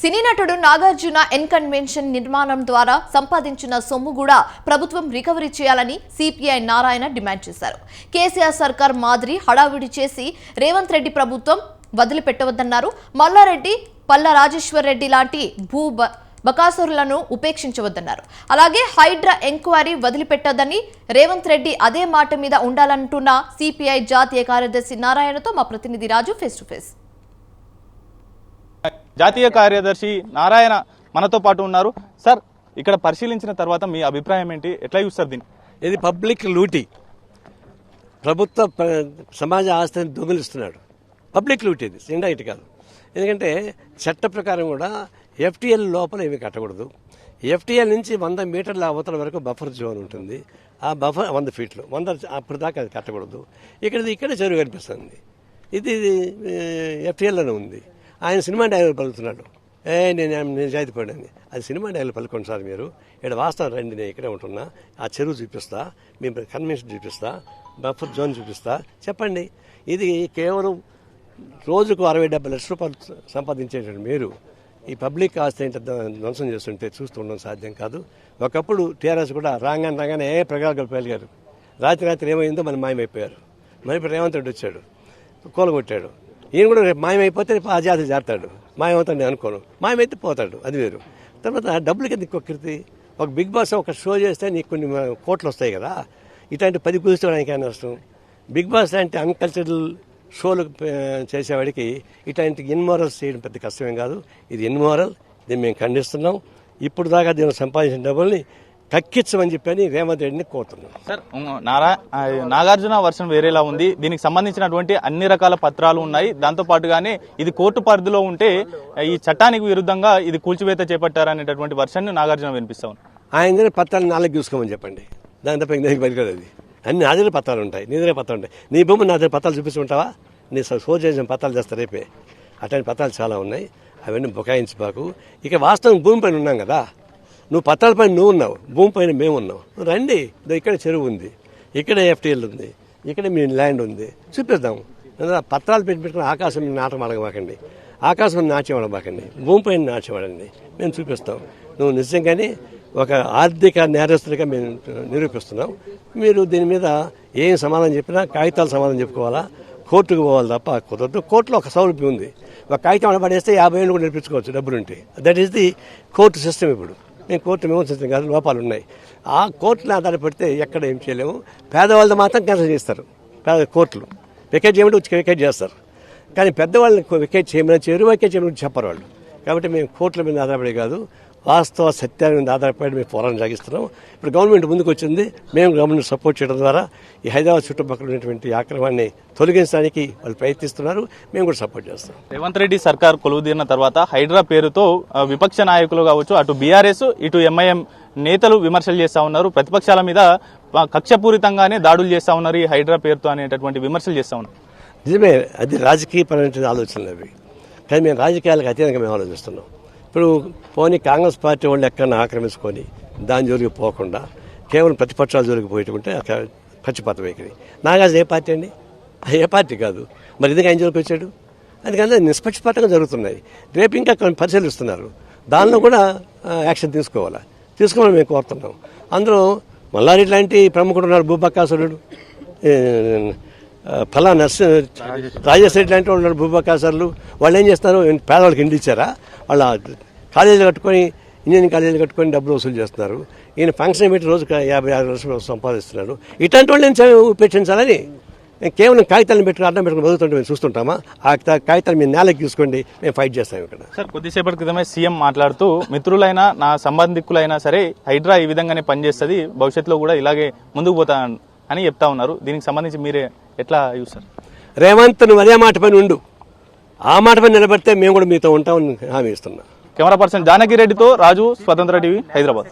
సినీ నటుడు Nagarjuna N convention నిర్మాణం ద్వారా సంపాదించిన సొమ్ము కూడా ప్రభుత్వం రికవరీ చేయాలని సిపిఐ నారాయణ డిమాండ్ చేశారు. కేసీఆర్ సర్కార్ మాదిరి హడావిడి చేసి రేవంత్ రెడ్డి ప్రభుత్వం వదిలిపెట్టవద్దన్నారు. మల్లారెడ్డి పల్ల రాజేశ్వర్ రెడ్డి లాంటి భూ బ- బకాసురులను ఉపేక్షించవద్దన్నారు. అలాగే హైడ్రా ఎంక్వైరీ వదిలిపెట్టొద్దని రేవంత్ రెడ్డి అదే మాట మీద ఉండాలంటున్న సిపిఐ జాతీయ కార్యదర్శి నారాయణతో మా ప్రతినిధి రాజు ఫేస్ టు ఫేస్. జాతీయ కార్యదర్శి నారాయణ మనతో పాటు ఉన్నారు. సార్ ఇక్కడ పరిశీలించిన తర్వాత మీ అభిప్రాయం ఏంటి? ఎట్లా చూస్తారు దీన్ని? ఇది పబ్లిక్ లూటీ. ప్రభుత్వ సమాజ ఆస్తిని దొంగిలిస్తున్నాడు. పబ్లిక్ లూటీ ఇది ఇండైట్ కాదు. ఎందుకంటే చట్ట ప్రకారం కూడా ఎఫ్టీఎల్ లోపల ఏమీ కట్టకూడదు. ఎఫ్టీఎల్ నుంచి వంద మీటర్ల అవతల వరకు బఫర్ జోన్ ఉంటుంది. ఆ బఫర్ వంద ఫీట్లు వంద అప్పుడు దాకా అది కట్టకూడదు. ఇక్కడ ఇక్కడ చెరువు కనిపిస్తుంది. ఇది ఎఫ్టీఎల్లోనే ఉంది. ఆయన సినిమా డైలాగ్ పలుకుతున్నాడు. ఏ నేను నిజాయితీ పడండి అది సినిమా డైలాగ్ పలుకోండి సార్ మీరు. ఇక్కడ వాస్తవం రండి నేను ఇక్కడే ఉంటున్నా. ఆ చెరువు చూపిస్తా మీ కన్వెన్షన్ చూపిస్తా బఫర్ జోన్ చూపిస్తా. చెప్పండి. ఇది కేవలం రోజుకు అరవై డెబ్బై లక్షల రూపాయలు సంపాదించేటువంటి మీరు. ఈ పబ్లిక్ ఆస్తి ఏంటో ధ్వంసం చేస్తుంటే చూస్తూ ఉండడం సాధ్యం కాదు. ఒకప్పుడు టీఆర్ఎస్ కూడా రాగానే రాగానే ఏ ప్రగాలు పెరిగారు రాత్రి రాత్రి ఏమైందో మనం మాయమైపోయారు. మరి ఇప్పుడు రేవంత్ రెడ్డి వచ్చాడు. కూలగొట్టాడు. ఈయన కూడా రేపు మాయమైపోతే రేపు ఆ జాతి చేస్తాడు మాయమవుతాడు నేను అనుకోను. మాయమైతే పోతాడు. అది వేరు. తర్వాత డబ్బులకి ఇంకో కృతి ఒక బిగ్ బాస్ ఒక షో చేస్తే నీకు కొన్ని కోట్లు వస్తాయి కదా. ఇట్లాంటి పది కూర్చోడానికి అయినా నష్టం బిగ్ బాస్ లాంటి అన్కల్చరల్ షోలు చేసేవాడికి ఇట్లాంటి ఇన్మోరల్స్ చేయడం పెద్ద కష్టమేం కాదు. ఇది ఇన్మోరల్ దీన్ని మేము ఖండిస్తున్నాం. ఇప్పుడు దాకా దీన్ని సంపాదించిన డబ్బుల్ని కక్కించమని చెప్పని రేవంత్ రెడ్డిని కోరుతున్నాం. సార్ నారా నాగార్జున వర్షన్ వేరేలా ఉంది. దీనికి సంబంధించినటువంటి అన్ని రకాల పత్రాలు ఉన్నాయి. దాంతో పాటుగానే ఇది కోర్టు పరిధిలో ఉంటే ఈ చట్టానికి విరుద్ధంగా ఇది కూల్చివేత చేపట్టారనేటటువంటి వర్షాన్ని నాగార్జున వినిపిస్తా ఆయన దగ్గర పత్రాలు నాలుగు చూసుకోమని చెప్పండి. దాని తప్ప ఇంక పలికాడు అది. అన్ని నా దగ్గర పత్రాలు ఉంటాయి. నీ దగ్గర పత్రాలు ఉంటాయి. నీ భూమి నా దగ్గర పత్రాలు చూపిస్తుంటావా నీ సో చేసిన పత్రాలు చేస్తా రేపే. అట్లాంటి పత్రాలు చాలా ఉన్నాయి. అవన్నీ బుకాయించబాకు ఇక వాస్తవం భూమి పైన ఉన్నాం కదా. నువ్వు పత్రాల పైన నువ్వు ఉన్నావు భూమి పైన మేము ఉన్నాం. రండి ఇక్కడ చెరువు ఉంది ఇక్కడ ఎఫ్టీఎల్ ఉంది ఇక్కడ మీ ల్యాండ్ ఉంది చూపిద్దాం. పత్రాలు పెట్టి పెట్టుకుని ఆకాశం నాటం అడగబాకండి ఆకాశం నాట్యం అడగబాకండి భూమిపైన నాట్యం అడండి మేము చూపిస్తాం. నువ్వు నిజంగానే ఒక ఆర్థిక నేరస్తుడిగా మేము నిరూపిస్తున్నాం. మీరు దీని మీద ఏం సమాధానం చెప్పినా కాగితాలు సమాధానం చెప్పుకోవాలా? కోర్టుకు పోవాలి తప్ప కుదరదు. కోర్టులో ఒక సౌలభ్యం ఉంది. ఒక కాగితం అక్కడ పడేస్తే యాభై ఏళ్ళు కూడా నేర్పించుకోవచ్చు డబ్బులుంటే. That is the court system ఇప్పుడు. మేము కోర్టు మేము కాదు లోపాలు ఉన్నాయి ఆ కోర్టుని ఆధారపడితే ఎక్కడ ఏం చేయలేము. పేదవాళ్ళతో మాత్రం క్యాన్సల్ చేస్తారు. పేద కోర్టులు. వెకేట్ చేయమంటే వచ్చి వెకేట్ చేస్తారు. కానీ పెద్దవాళ్ళని వెకేట్ చేయమని చేయరు వెకేట్ చేయమని చెప్పరు వాళ్ళు. కాబట్టి మేము కోర్టుల మీద ఆధారపడి కాదు. వాస్తవ సత్యాన్ని మీద ఆధారపడి మేము పోరాటం సాగిస్తున్నాం. ఇప్పుడు గవర్నమెంట్ ముందుకు వచ్చింది మేము గవర్నమెంట్ సపోర్ట్ చేయడం ద్వారా ఈ హైదరాబాద్ చుట్టుపక్కల ఉన్నటువంటి ఆక్రమణని తొలగించడానికి వాళ్ళు ప్రయత్నిస్తున్నారు. మేము కూడా సపోర్ట్ చేస్తాం రేవంత్ రెడ్డి సర్కార్ కొలువుదీరిన తర్వాత హైడ్రా పేరుతో విపక్ష నాయకులు కావచ్చు అటు బీఆర్ఎస్ ఇటు ఎంఐఎం నేతలు విమర్శలు చేస్తా ఉన్నారు. ప్రతిపక్షాల మీద కక్షపూరితంగానే దాడులు చేస్తా ఉన్నారు ఈ హైడ్రా పేరుతో అనేటటువంటి విమర్శలు చేస్తా ఉన్నారు. నిజమే అది రాజకీయపరమైన ఆలోచనలు అవి. కానీ మేము రాజకీయాలకు అతీతంగా మేము ఆలోచిస్తున్నాం. ఇప్పుడు పోనీ కాంగ్రెస్ పార్టీ వాళ్ళు ఎక్కడన్నా ఆక్రమించుకొని దాని జోలికి పోకుండా కేవలం ప్రతిపక్షాల జోలికి పోయేటుకుంటే అక్కడ పచ్చిపాత వైఖరి నాగార్జున ఏ పార్టీ అండి? ఏ పార్టీ కాదు. మరి ఎందుకు ఆయన జోలికి వచ్చాడు? అందుకని నిష్పక్షపాతంగా జరుగుతున్నాయి. రేపు ఇంకా కొన్ని పరిశీలిస్తున్నారు. దానిలో కూడా యాక్షన్ తీసుకోవాలా? తీసుకోవాలని మేము కోరుతున్నాం. అందులో మల్లారెడ్డి లాంటి ప్రముఖుడు ఉన్నాడు భూపక్కాసురుడు. ఫలా నర్స్ రాజేష్ లాంటి వాళ్ళు ఉన్నారు భూపకాసర్లు వాళ్ళు ఏం చేస్తారు? పేదవాళ్ళకి ఇంటి ఇచ్చారా? వాళ్ళ కాలేజీలు కట్టుకొని ఇంజనీరింగ్ కాలేజీలు కట్టుకొని డబ్బులు వసూలు చేస్తున్నారు. ఈయన ఫంక్షన్ పెట్టి రోజు యాభై ఆరు లక్షలు సంపాదిస్తున్నాడు ఇట్లాంటి వాళ్ళని నేను ఉపేక్షించాలని కేవలం కాగితాలను పెట్టుకుని అడ్డం పెట్టుకుని వదులుతుంటే మేము చూస్తుంటామా? ఆ కాగితాలు మీ నేలకి చూసుకోండి మేము ఫైట్ చేస్తాం ఇక్కడ. సార్ కొద్దిసేపటి క్రితమే సీఎం మాట్లాడుతూ మిత్రులైనా నా సంబంధికులైనా సరే హైడ్రా ఈ విధంగానే పనిచేస్తుంది భవిష్యత్తులో కూడా ఇలాగే ముందుకు పోతా అని చెప్తా ఉన్నారు. దీనికి సంబంధించి మీరే ఎట్లా చూస్తారు రేవంత్ నువ్వు అదే మాట పైన ఉండు. ఆ మాట పైన నిలబడితే మేము కూడా మీతో ఉంటామని హామీ ఇస్తున్నాం. కెమెరా పర్సన్ జానకి రెడ్డితో రాజు స్వతంత్ర టీవీ హైదరాబాద్.